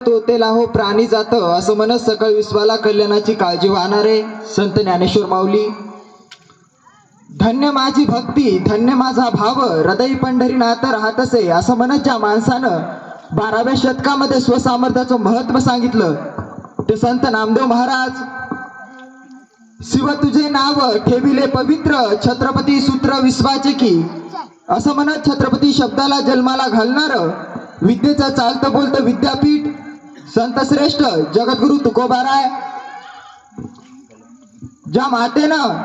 तोतेला हो प्राणी जात असं म्हणत सकळ विश्वाला कल्याणाची काळजी वाहणारे संत ज्ञानेश्वर माऊली. धन्य माझी भक्ती धन्य माझा भाव हृदय पंढरीनाथ राहतसे असं म्हणत ज्या माणसानं बाराव्या शतकामध्ये स्वसामर्थ्याचं महत्त्व सांगितलं ते संत नामदेव महाराज. शिव तुझे नाव ठेविले पवित्र छत्रपती सूत्र विश्वाचे की असं म्हणत छत्रपती शब्दाला जन्माला घालणार विद्येचं चालतं बोलतं विद्यापीठ संत श्रेष्ठ जगद्गुरु तुकोबाराय ज्या मातेनं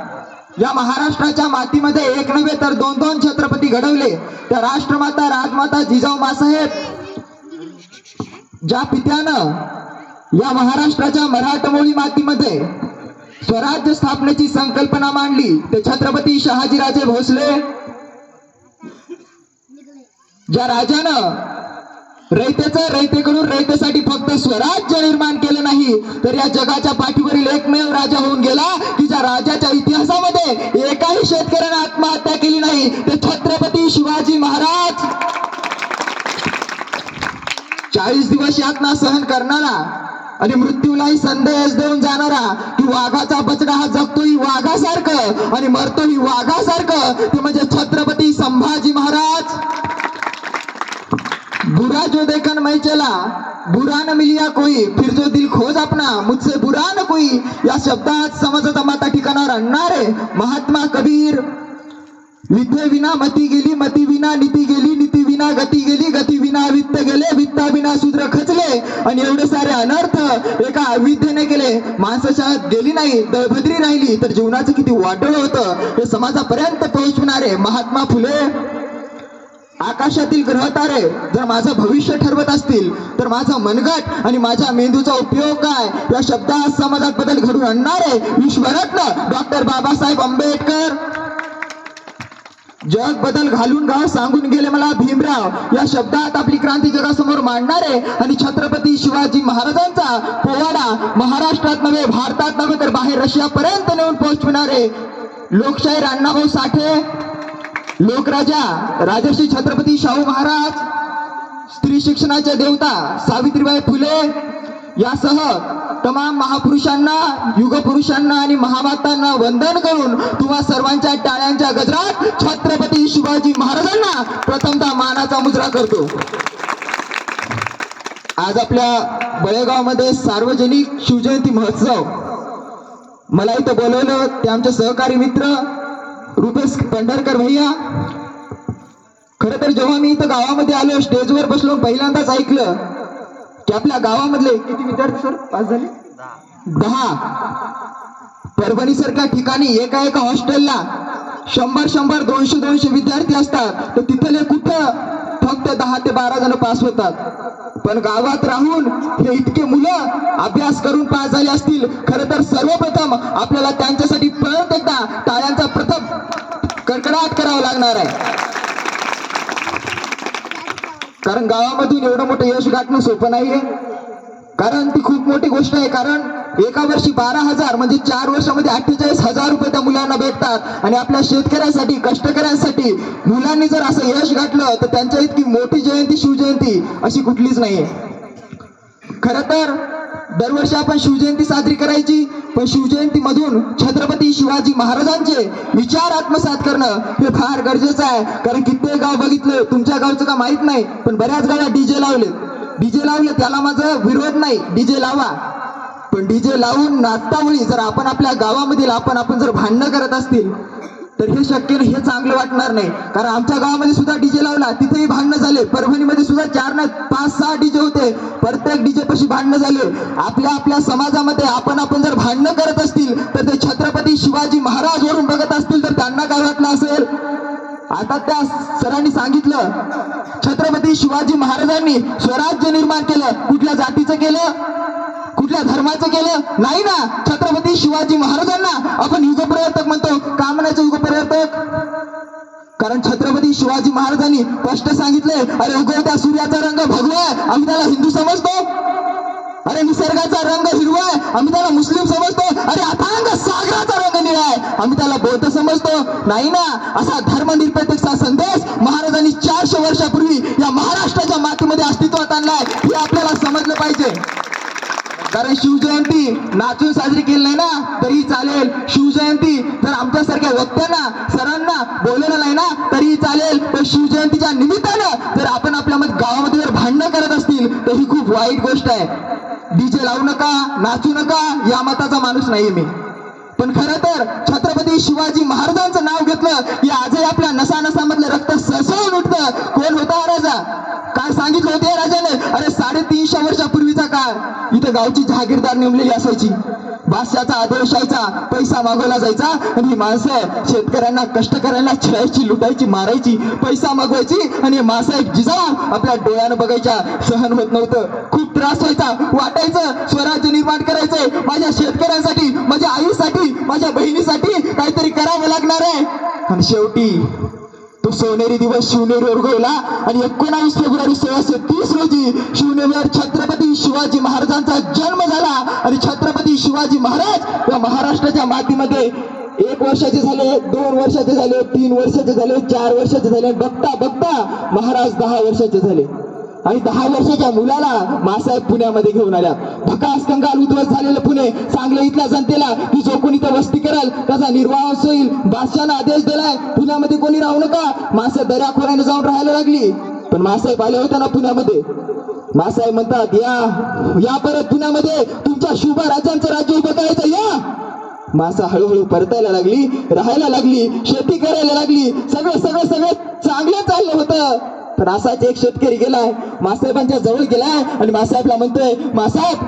या महाराष्ट्राच्या मातीमध्ये एक नव्हे तर दोन दोन छत्रपती घडवले त्या राष्ट्रमाता राजमाता जिजाऊ मासाहेब. ज्या पित्यानं या महाराष्ट्राच्या मराठमोळी मातीमध्ये स्वराज्य स्थापनेची संकल्पना मांडली ते छत्रपती शहाजीराजे भोसले. ज्या राजानं रयतेचा रयतेकडून रयतेसाठी फक्त स्वराज्य निर्माण केलं नाही तर या जगाच्या पाठीवरील एकमेव राजा होऊन गेला की ज्या राजाच्या इतिहासामध्ये एकाही शेतकऱ्याने आत्महत्या केली नाही ते छत्रपती शिवाजी महाराज. चाळीस दिवस यातना सहन करणारा आणि मृत्यूलाही संदेश देऊन जाणारा की वाघाचा बचडा हा जगतोही वाघासारखं आणि मरतोही वाघासारखं ते म्हणजे छत्रपती संभाजी महाराज. बुरा जो देखन मैं चला बुरा न मिलिया कोई फिर जो दिल खोज अपना मुझसे बुरा न कोई। या शब्दात समाजाचा माता ठिकाणावर आणणारे महात्मा कबीर। विद्ये विना मती गेली मती विना नीती गेली नीती विना गती गेली गती विना वित्त गेले वित्ता विना शूद्र खचले आणि एवढे सारे अनर्थ एका अविद्येने केले. माणसाच्या गेली नाही दळभद्री राहिली तर जीवनाचं किती वाटोळ होतं हे समाजापर्यंत पोहोचणारे महात्मा फुले. आकाशातील ग्रहतारे जर माझं भविष्य ठरवत असतील तर माझा मनगट आणि माझ्या मेंदूचा उपयोग काय? या शब्दात समाजात बदल घडून आणणारे विश्वरत्न डॉक्टर बाबासाहेब आंबेडकर. जग बदल घालून गाव सांगून गेले मला भीमराव. या शब्दात आपली क्रांती जगासमोर मांडणारे आणि छत्रपती शिवाजी महाराजांचा पोवाडा महाराष्ट्रात नव्हे भारतात नव्हे तर बाहेर रशियापर्यंत नेऊन पोहोचविणारे लोकशाहीर अण्णाभाऊ साठे. लोकराजा राजर्षी छत्रपती शाहू महाराज स्त्री शिक्षणाच्या देवता सावित्रीबाई फुले यासह तमाम महापुरुषांना युगपुरुषांना आणि महामातांना वंदन करून तुम्हा सर्वांच्या टाळ्यांच्या गजरात छत्रपती शिवाजी महाराजांना प्रथमता मानाचा मुजरा करतो. आज आपल्या बळेगावमध्ये सार्वजनिक शिवजयंती महोत्सव. मला इथं बोलवलं ते आमचे सहकारी मित्र रुपेश पंढरकर भैया. खर तर जेव्हा मी इथं गावामध्ये आलो स्टेजवर बसलो पहिल्यांदाच ऐकलं की आपल्या गावामधले किती विद्यार्थी सर पास झाले? दहा. परभणी सारख्या ठिकाणी एका एका हॉस्टेलला शंभर शंभर दोनशे दोनशे विद्यार्थी असतात. तर तिथले कुठं फक्त दहा ते बारा जण पास होतात. पण गावात राहून हे इतके मुलं अभ्यास करून पास झाले असतील खरं तर सर्वप्रथम आपल्याला त्यांच्यासाठी परत एकदा टाळ्यांचा प्रथम कडकडाट करावा लागणार आहे. कारण गावामधून एवढं मोठं यश गाठणं सोपं नाहीये. कारण ती खूप मोठी गोष्ट आहे कारण एका वर्षी बारा हजार म्हणजे चार वर्षामध्ये अठ्ठेचाळीस हजार रुपये त्या मुलांना भेटतात. आणि आपल्या शेतकऱ्यांसाठी कष्टकऱ्यांसाठी मुलांनी जर असं यश गाठलं तर त्यांच्या इतकी मोठी जयंती शिवजयंती अशी कुठलीच नाही खर तर दरवर्षी आपण शिवजयंती साजरी करायची पण शिवजयंती मधून छत्रपती शिवाजी महाराजांचे विचार आत्मसात करणं हे फार गरजेचं आहे. कारण कित्येक गाव बघितलं तुमच्या गावचं का माहीत नाही पण बऱ्याच गावात डीजे लावले डीजे लावले त्याला माझा विरोध नाही. डीजे लावा. पण डीजे लावून नाचतावेळी जर आपण आपल्या गावामधील आपण आपण जर भांडणं करत असतील तर हे शक्य नाही हे चांगलं वाटणार नाही. कारण आमच्या गावामध्ये सुद्धा डीजे लावला तिथेही भांडणं झाले. परभणीमध्ये सुद्धा चार ना पाच सहा डीजे होते. प्रत्येक डीजे पशी भांडणं झाले. आपल्या आपल्या समाजामध्ये आपण आपण जर भांडणं करत असतील तर ते छत्रपती शिवाजी महाराज वरून बघत असतील तर त्यांना काय वाटलं असेल? आता त्या सरांनी सांगितलं छत्रपती शिवाजी महाराजांनी स्वराज्य निर्माण केलं. कुठल्या जातीचं केलं? कुठल्या धर्माचं केलं? नाही ना. छत्रपती शिवाजी महाराजांना. आपण युगप्रवर्तक म्हणतो. का म्हणायचं युगप्रवर्तक. कारण छत्रपती शिवाजी महाराजांनी स्पष्ट सांगितले अरे उगवत्या सूर्याचा रंग भगवा आहे. आम्ही त्याला हिंदू समजतो. अरे निसर्गाचा रंग हिरवा आहे. आम्ही त्याला मुस्लिम समजतो. अरे अथांग सागराचा रंग निळा आहे. आम्ही त्याला बौद्ध समजतो. नाही ना. असा धर्मनिरपेक्षचा संदेश महाराजांनी चारशे वर्षापूर्वी या महाराष्ट्राच्या मातीमध्ये अस्तित्वात आणलाय. हे आपल्याला समजलं पाहिजे. कारण शिवजयंती नाचून साजरी केली नाही ना तरी चालेल. शिवजयंती तर आमच्यासारख्या व्यक्त्यांना सरांना बोलवलं नाही ना तरी चालेल. पण शिवजयंतीच्या निमित्तानं जर आपण आपल्या मत गावामध्ये जर भांडणं करत असतील तर ही खूप वाईट गोष्ट आहे. डीजे लावू नका नाचू नका या मताचा माणूस नाहीये मी. पण खरं तर छत्रपती शिवाजी महाराजांचं नाव घेतलं की आजही आपल्या नसा नसामधलं रक्त ससळून उठतं. कोण होता हा राजा? काय सांगितलं होते राजाने? अरे साडेतीनशे वर्षापूर्वीचा काळ. इथं गावची जहागीरदार नेमलेली असायची. बादशाचा आदिलशाहीचा पैसा मागवला जायचा. आणि ही माणसं शेतकऱ्यांना कष्टकऱ्यांना छळायची लुटायची मारायची पैसा मागवायची. आणि मासाहेब जिजाऊ आपल्या डोळ्यानं बघायच्या. सहन होत नव्हतं. खूप त्रास व्हायचा. वाटायचं. स्वराज्य निर्माण करायचंय. माझ्या शेतकऱ्यांसाठी माझ्या आईसाठी माझ्या बहिणीसाठी काहीतरी करावं लागणार आहे. आणि शेवटी तो सोनेरी दिवस शिवनेरीवर गेला आणि एकोणावीस फेब्रुवारी सोळाशे तीस रोजी शिवनेरीवर छत्रपती शिवाजी महाराजांचा जन्म झाला. आणि छत्रपती शिवाजी महाराज या महाराष्ट्राच्या मातीमध्ये एक वर्षाचे झाले दोन वर्षाचे झाले तीन वर्षाचे झाले चार वर्षाचे झाले बघता बघता महाराज दहा वर्षाचे झाले. आणि दहा वर्षाच्या मुलाला मासाहेब पुण्यामध्ये घेऊन आल्या. भकास कंगाल उद्ध्वस्त झालेलं पुणे सांगले इथल्या जनतेला की जो कोणी तर वस्ती करेल त्याचा निर्वाह होईल. बादशाहनं आदेश दिलाय पुण्यामध्ये कोणी राहू नका. मासे दर्याखोऱ्याने जाऊन राहायला लागली. पण मासाहेब आले होते ना पुण्यामध्ये. मासाहेब म्हणतात या या परत पुण्यामध्ये. तुमच्या शुभ राजांचं राज्य उभं करायचं या. मासा हळूहळू परतायला लागली राहायला लागली शेती करायला लागली सगळं सगळं सगळं चांगलं चाललं होतं. तर असाच एक शेतकरी गेलाय मासाहेबांच्या जवळ गेलाय आणि मासाहेबला म्हणतोय मासाहेब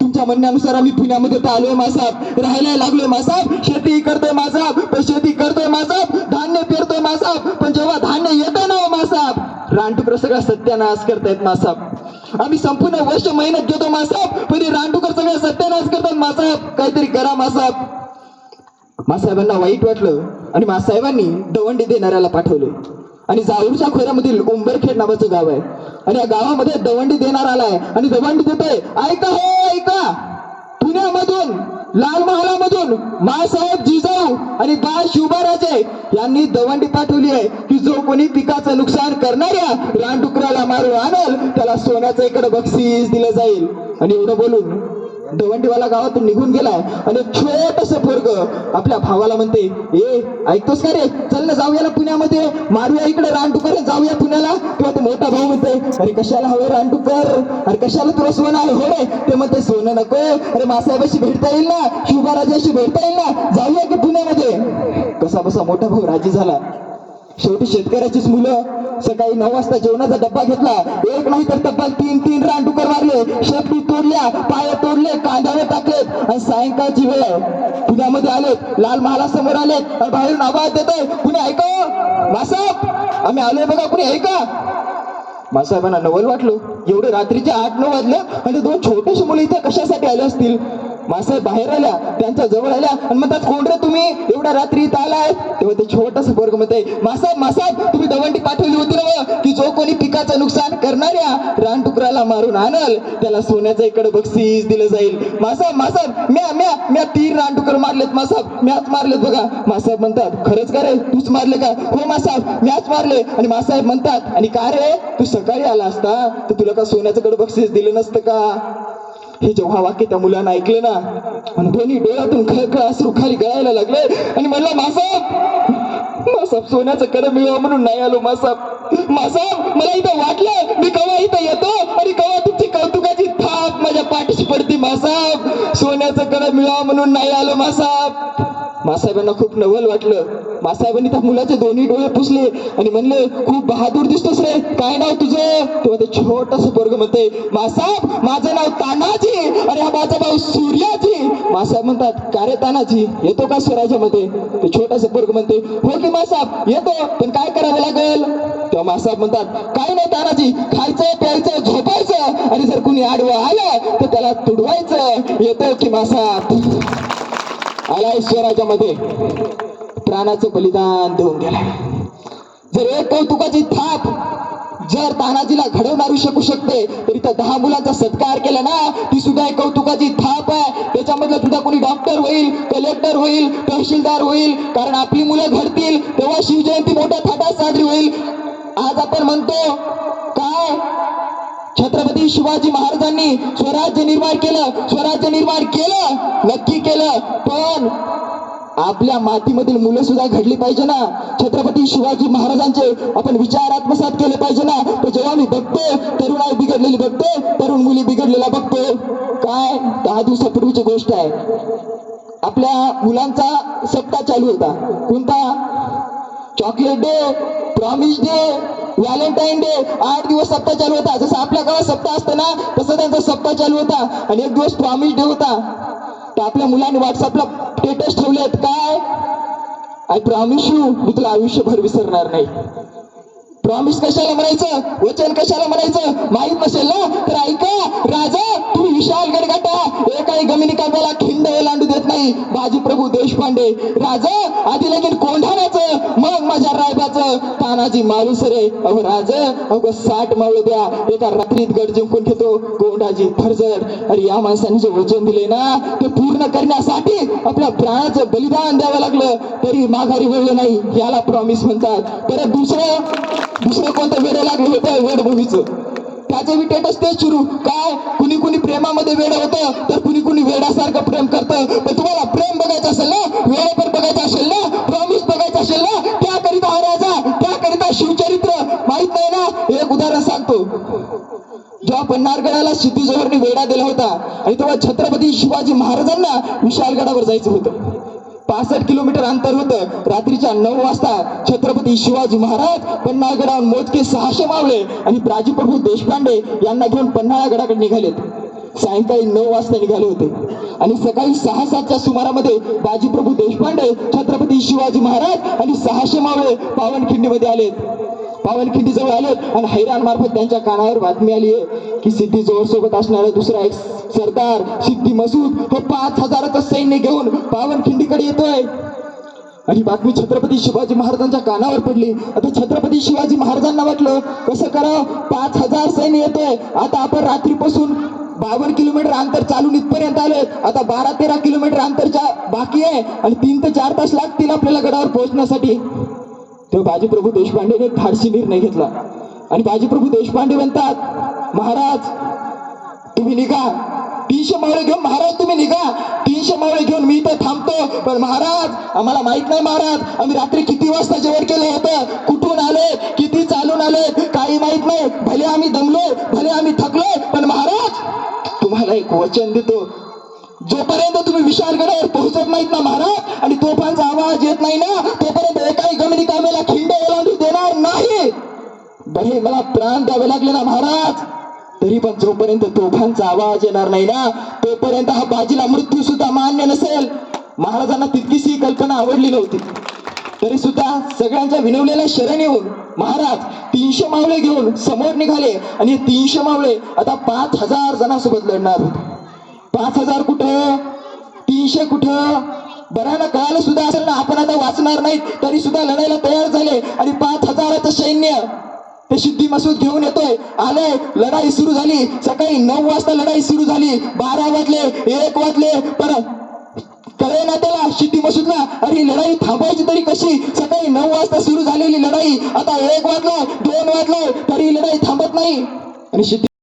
तुमच्या म्हणण्यानुसार आम्ही पुण्यामध्ये तर आलोय मासाहेब. राहायला लागलोय मासाहेब. शेती करतोय मासाहेब. पण शेती मासाहेब रानटुकर सगळा सत्यानाश करतायत मासाप. आम्ही संपूर्ण वर्ष मेहनत घेतो मासाप पण हे सगळं सत्यानाश करतात मासाप. काहीतरी करा मासाप. मासाहेबांना वाईट वाटलं आणि मासाहेबांनी दवंडी देणाऱ्याला पाठवलं. आणि जाऊरच्या खोऱ्यामधील उंबरखेड नावाचं गाव आहे. आणि या गावामध्ये दवंडी देणार आलाय आणि दवंडी देतोय. ऐका हो ऐका. लाल महालामधून मासाहेब जिजाऊ आणि बा शिवबाराजे यांनी दवंडी पाठवली आहे की जो कोणी पिकाचं नुकसान करणाऱ्या रानडुकराला मारून आणल त्याला सोन्याचं इकडे बक्षीस दिलं जाईल. आणि एवढं बोलून दवंडीवाला गावातून निघून गेलाय. आणि एक छोटस पोरग आपल्या भावाला म्हणते ए ऐकतोस का रे? चल ना जाऊया ना पुण्यामध्ये. मारूया इकडे रानटुकर जाऊया पुण्याला. किंवा तो मोठा भाऊ म्हणते अरे कशाला हवे रानटुकर अरे कशाला तुला सोनं आहे? हो रे. ते म्हणते सोनं नको. अरे मासाहेबाशी भेटता येईल ना? शिवबाराजाशी भेटता येईल ना? जाऊया की पुण्यामध्ये. कसा बसा मोठा भाऊ राजी झाला. शेवटी शेतकऱ्याचीच मुलं सकाळी नऊ वाजता जेवणाचा डब्बा घेतला. एक नाही तर तब्बल तीन तीन रानडुकर मारले. शेपटी तोडल्या पाय तोडले कांद्यावर टाकलेत. आणि सायंकाळची वेळ. पुण्यामध्ये आलेत. लाल महालासमोर आलेत. आणि बाहेरून आवाज देतोय. कुणी ऐका हो? मासाब आम्ही आलोय बघा. कुणी ऐका मासाहेबांना नवल वाटलो. एवढे रात्रीचे आठ नऊ वाजले आणि दोन छोटेसे मुलं इथे कशासाठी आले असतील? मासे बाहेर आल्या त्यांच्या जवळ आल्या आणि म्हणतात कोण रे तुम्ही एवढ्या रात्री इथं आलाय तेव्हा ते छोटस वर्ग म्हणते मासाहेब मासाहेब तुम्ही दवंडी पाठवली होती ना की जो कोणी पिकाचं नुकसान करणाऱ्या रानटुकराला मारून आणल त्याला सोन्याचं इकडे बक्षीस दिलं जाईल. मासाहेब मासाहेब म्या म्या म्या तीन रानटुकर मारलेत मासाहेब म्याच मारलेत बघा. मासाहेब म्हणतात खरंच का रे? तूच मारले का? हो मासाहेब म्याच मारले. आणि मासाहेब म्हणतात आणि का रे? तू सकाळी आला असता तर तुला का सोन्याचं कडे बक्षीस दिलं नसतं का? हे जेव्हा वाक्य त्या मुलानं ऐकलं ना आणि दोन्ही डोळ्यातून खळखळ असू खाली गळायला लागले आणि म्हणला मासाब मासाब सोन्याचं कड मिळवा म्हणून नाही आलो मासाब. मासाब मला इथं वाटलं मी कवा इथं येतो आणि कवा तुमची कौतुकाची थाप माझ्या पाठीशी पडते मासाब. सोन्याचं कड मिळवा म्हणून नाही आलो मासाब. मासाहेबांना खूप नवल वाटलं. मासाहेबांनी त्या मुलाचे दोन्ही डोळे पुसले आणि म्हणले खूप बहादूर दिसतोस रे. काय नाव तुझं? तेव्हा ते छोटस पोरग. म्हणते मासाहेब माझं नाव तानाजी. अरे हा माझा भाऊ सूर्याजी. मासाहेब म्हणतात का रे तानाजी येतो का स्वराज्यामध्ये? ते छोटस पोरग म्हणते हो की मासाहेब येतो. पण काय करावं लागेल? तेव्हा मासाहेब म्हणतात काय नाही तानाजी खायचं प्यायचं झोपायचं. आणि जर कुणी आडवं आलं तर त्याला तुडवायचं. येतो की मासाहेब. आलाय स्वराज्यामध्ये प्राणाचं बलिदान देऊन गेलाय. जर एक कौतुकाची थाप जर तानाजीला घडवून मारू शकू शकते तर इथं दहा मुलांचा सत्कार केला ना ती सुद्धा एक कौतुकाची थाप आहे. त्याच्यामधलं सुद्धा कोणी डॉक्टर होईल कलेक्टर होईल तहसीलदार होईल कारण आपली मुलं घडतील तेव्हा शिवजयंती मोठ्या थाटात साजरी होईल. आज आपण म्हणतो काय? छत्रपती शिवाजी महाराजांनी स्वराज्य निर्माण केलं स्वराज्य निर्माण केलं नक्की केलं. पण आपल्या मातीमधील मुलं सुद्धा घडली पाहिजे ना. छत्रपती शिवाजी महाराजांचे आपण विचार आत्मसात केले पाहिजे ना. तर जेव्हा मी बघतो तरुण आई बिघडलेली बघतो तरुण मुली बिघडलेला बघतो काय दहा दिवसापूर्वीची गोष्ट आहे. आपल्या मुलांचा सप्ताह चालू होता. कोणता? Chocolate day promise day Valentine day. आठ दिवस सप्ताह चालू होता. जसं आपल्या गावात सप्ताह असतं ना तसं त्यांचा सप्ताह चालू होता. आणि एक दिवस प्रॉमिस डे होता. तर आपल्या मुलांनी व्हॉट्सअपला स्टेटस ठेवलेत. काय? आय प्रॉमिस यू मी तुला आयुष्यभर विसरणार नाही. प्रॉमिस कशाला म्हणायचं? वचन कशाला म्हणायचं? माहीत नसेल ना? तर ऐका राजा तुम्ही विशाल गडगाटा एकाही गमिनी काव्याला खिंड लांडू देत नाही. बाजी प्रभू देशपांडे. राजा आधी लगेच कोंढा माझ्या राजाचं तानाजी मालुसरे अहो राज अहो साठ मावळ द्या. एका रात्रीत गड जिंकून घेतो. गोंडाजी फरजड अरे या माणसाने जे वचन दिले ना ते पूर्ण करण्यासाठी आपल्या प्राणाचं बलिदान द्यावं लागलं. तरी माघारी वळलं नाही याला प्रॉमिस म्हणतात. परत दुसरं दुसरं कोणतं वेळ लागलं होतं वेडभूमीचं? त्याचं बी टेटस तेच सुरू. काय? कुणी कुणी प्रेमामध्ये वेड होतं तर कुणी कुणी वेडासारखं प्रेम करतं. पण तुम्हाला प्रेम बघायचं असेल ना वेळेवर बघायचं असेल ना उदाहरण जेव्हा पन्हारगडाला सिद्धी जोहरने वेढा दिला होता आणि तेव्हा छत्रपती शिवाजी महाराजांना विशालगडावर जायचं होतं. पासष्ट किलोमीटर अंतर होतं. रात्रीच्या नऊ वाजता छत्रपती शिवाजी महाराज पन्हाळगडावर मोजके सहाशे मावळे आणि बाजीप्रभू देशपांडे यांना घेऊन पन्हाळगडाकडे निघालेत. सायंकाळी नऊ वाजता निघाले होते. आणि सकाळी सहा सातच्या सुमारामध्ये बाजीप्रभू देशपांडे छत्रपती शिवाजी महाराज आणि सहाशे मावळे पावनखिंडीमध्ये आलेत. पावनखिंडी जवळ आलेत आणि हैराण मार्फत त्यांच्या कानावर बातमी आली आहे की सिद्धी जोहर सोबत असणारा दुसरा एक सरदार सिद्धी मसूद तो पाच हजाराचं सैन्य घेऊन पावनखिंडीकडे येतोय. आणि बातमी छत्रपती शिवाजी महाराजांच्या कानावर पडली. आता छत्रपती शिवाजी महाराजांना वाटलं कसं करावं? पाच हजार सैन्य येतोय. आता आपण रात्रीपासून बावन्न किलोमीटर अंतर चालून इथपर्यंत आलोय. आता बारा तेरा किलोमीटर अंतरच्या बाकी आहे आणि तीन ते चार तास लागतील आपल्याला गडावर पोहोचण्यासाठी. तेव्हा बाजीप्रभू देशपांडेने एक धाडसी निर्णय घेतला. आणि बाजीप्रभू देशपांडे म्हणतात महाराज तुम्ही निघा. तीनशे मावळे घेऊन महाराज तुम्ही निघा. तीनशे मावळे घेऊन मी इथं थांबतो. पण महाराज आम्हाला माहीत नाही महाराज आम्ही रात्री किती वाजता जेवण केलं होतं? कुठून आले? किती चालून आले? काही माहीत नाही. भले आम्ही दमलो भले आम्ही थकलोय पण महाराज तुम्हाला एक वचन देतो. जोपर्यंत तुम्ही विशालगडावर पोहोचत नाहीत ना महाराज आणि तोफांचा आवाज येत नाही ना तोपर्यंत एका प्राण द्यावे लागले ना महाराज? तरी पण जोपर्यंत तोफांचा आवाज येणार नाही ना तोपर्यंत हा बाजीला मृत्यू सुद्धा मान्य नसेल. महाराजांना तितकीशी कल्पना आवडली नव्हती. तरी सुद्धा सगळ्यांच्या विनवलेल्या शरण येऊन महाराज तीनशे मावळे घेऊन समोर निघाले आणि तीनशे मावळे आता पाच हजार जणांसोबत लढणार होते. पाच हजार कुठं? तीनशे कुठं? बरं ना कळालं सुद्धा असेल ना आपण आता वाचणार नाहीत तरी सुद्धा लढायला तयार झाले आणि पाच हजाराचं सैन्य हे सिद्धी मसूद घेऊन येतोय. आले लढाई सुरू झाली. सकाळी नऊ वाजता लढाई सुरू झाली. बारा वाजले एक वाजले परत कळे ना त्याला सिद्धी मसूदला अरे लढाई थांबायची तरी कशी? सकाळी नऊ वाजता सुरू झालेली लढाई. आता एक वाजलं दोन वाजलं तरी लढाई थांबत नाही. आणि सिद्धी